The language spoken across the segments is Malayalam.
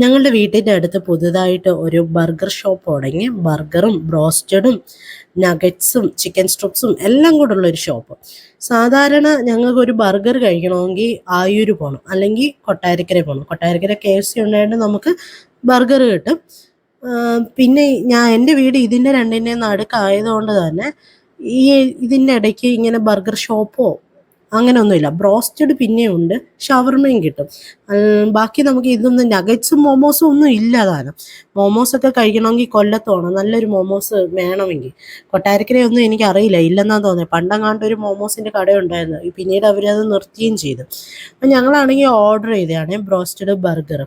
ഞങ്ങളുടെ വീട്ടിന്റെ അടുത്ത് പുതുതായിട്ട് ഒരു ബർഗർ ഷോപ്പ് തുടങ്ങി. ബർഗറും ബ്രോസ്റ്റഡും നഗറ്റ്സും ചിക്കൻ സ്ട്രിപ്സും എല്ലാം കൂടെ ഉള്ളൊരു ഷോപ്പ്. സാധാരണ ഞങ്ങൾക്ക് ഒരു ബർഗർ കഴിക്കണമെങ്കിൽ ആയൂര് പോകണം അല്ലെങ്കിൽ കൊട്ടാരക്കര പോകണം കൊട്ടാരക്കര കെ എഫ് സി ഉണ്ടായിട്ട് നമുക്ക് ബർഗർ കിട്ടും. പിന്നെ ഞാൻ എന്റെ വീട് ഇതിന്റെ രണ്ടിന്റെ നടുക്കായതുകൊണ്ട് തന്നെ ഈ ഇതിന്റെ ഇടയ്ക്ക് ഇങ്ങനെ ബർഗർ ഷോപ്പോ അങ്ങനെയൊന്നുമില്ല. ബ്രോസ്റ്റഡ് പിന്നെയും ഉണ്ട്. ഷവർമയും കിട്ടും. ബാക്കി നമുക്ക് ഇതൊന്നും നഗറ്റ്സും മോമോസും ഒന്നും ഇല്ല താനും മോമോസ് ഒക്കെ കഴിക്കണമെങ്കിൽ കൊല്ലത്തോണം. നല്ലൊരു മോമോസ് വേണമെങ്കിൽ. കൊട്ടാരക്കരയൊന്നും എനിക്ക് അറിയില്ല. ഇല്ലെന്നാ തോന്നുന്നത് പണ്ടങ്ങാണ്ട് ഒരു മോമോസിന്റെ കടയുണ്ടായിരുന്നു. പിന്നീട് അവരത് നിർത്തുകയും ചെയ്തു. അപ്പം ഞങ്ങളാണെങ്കിൽ ഓർഡർ ചെയ്തതാണ് ബ്രോസ്റ്റഡ് ബർഗർ.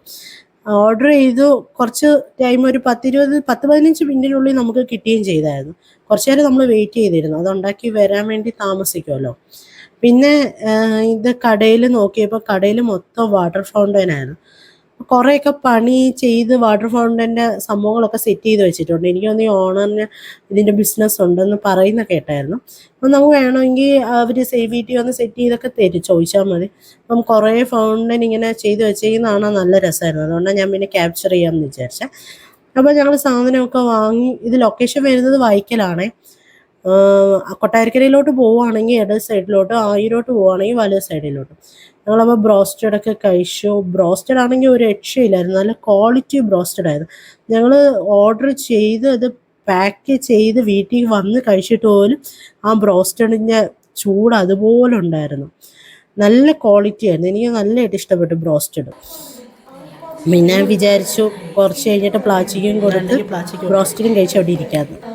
ഓർഡർ ചെയ്തു. കുറച്ച് ടൈം ഒരു പത്തിരുപത് പത്ത് പതിനഞ്ച് മിനിറ്റിനുള്ളിൽ നമുക്ക് കിട്ടുകയും ചെയ്തായിരുന്നു. കുറച്ച് നേരം നമ്മൾ വെയിറ്റ് ചെയ്തിരുന്നു. അത് ഉണ്ടാക്കി വരാൻ വേണ്ടി താമസിക്കുമല്ലോ. പിന്നെ ഇത് കടയിൽ നോക്കിയപ്പോൾ കടയിൽ മൊത്തം വാട്ടർ ഫൗണ്ടൻ ആയിരുന്നു കുറേയൊക്കെ പണി ചെയ്ത് വാട്ടർ ഫൗണ്ടന്റെ സംഭവങ്ങളൊക്കെ സെറ്റ് ചെയ്ത് വെച്ചിട്ടുണ്ട്. എനിക്ക് തോന്നുന്നു ഈ ഓണറിന് ഇതിന്റെ ബിസിനസ് ഉണ്ടെന്ന് പറയുന്ന കേട്ടായിരുന്നു. അപ്പം നമുക്ക് വേണമെങ്കിൽ അവർ സേവ് വീട്ടിൽ വന്ന് സെറ്റ് ചെയ്തൊക്കെ തരും. ചോദിച്ചാൽ മതി. അപ്പം കുറേ ഫൗണ്ടൻ ഇങ്ങനെ ചെയ്ത് വെച്ചിരിക്കുന്നതാണ് നല്ല രസമായിരുന്നു. അതുകൊണ്ടാണ് ഞാൻ പിന്നെ ക്യാപ്ചർ ചെയ്യാമെന്ന് വിചാരിച്ചത് അപ്പോൾ ഞങ്ങൾ സാധനമൊക്കെ വാങ്ങി ഇത് ലൊക്കേഷൻ വരുന്നത് വൈക്കലാണേ. ആഹ് കൊട്ടാരക്കരയിലോട്ട് പോവുകയാണെങ്കിൽ ഇട സൈഡിലോട്ട് ആയിരോട്ട് പോവുകയാണെങ്കിൽ വലത് സൈഡിലോട്ട്. ഞങ്ങളപ്പോൾ ബ്രോസ്റ്റഡൊക്കെ കഴിച്ചു. ബ്രോസ്റ്റഡ് ആണെങ്കിൽ ഒരു രക്ഷയില്ലായിരുന്നു. നല്ല ക്വാളിറ്റി ബ്രോസ്റ്റഡ് ആയിരുന്നു. ഞങ്ങൾ ഓർഡർ ചെയ്ത് അത് പാക്ക് ചെയ്ത് വീട്ടിൽ വന്ന് കഴിച്ചിട്ട് പോലും ആ ബ്രോസ്റ്റഡിന്റെ ചൂട് അതുപോലെ ഉണ്ടായിരുന്നു. നല്ല ക്വാളിറ്റി ആയിരുന്നു. എനിക്ക് നല്ലതായിട്ട് ഇഷ്ടപ്പെട്ടു ബ്രോസ്റ്റഡ്. പിന്നെ വിചാരിച്ചു കുറച്ച് കഴിഞ്ഞിട്ട് പ്ലാസ്റ്റിക്കും കൊടുത്ത്. ബ്രോസ്റ്റഡും കഴിച്ച് അവിടെ ഇരിക്കാമെന്ന്.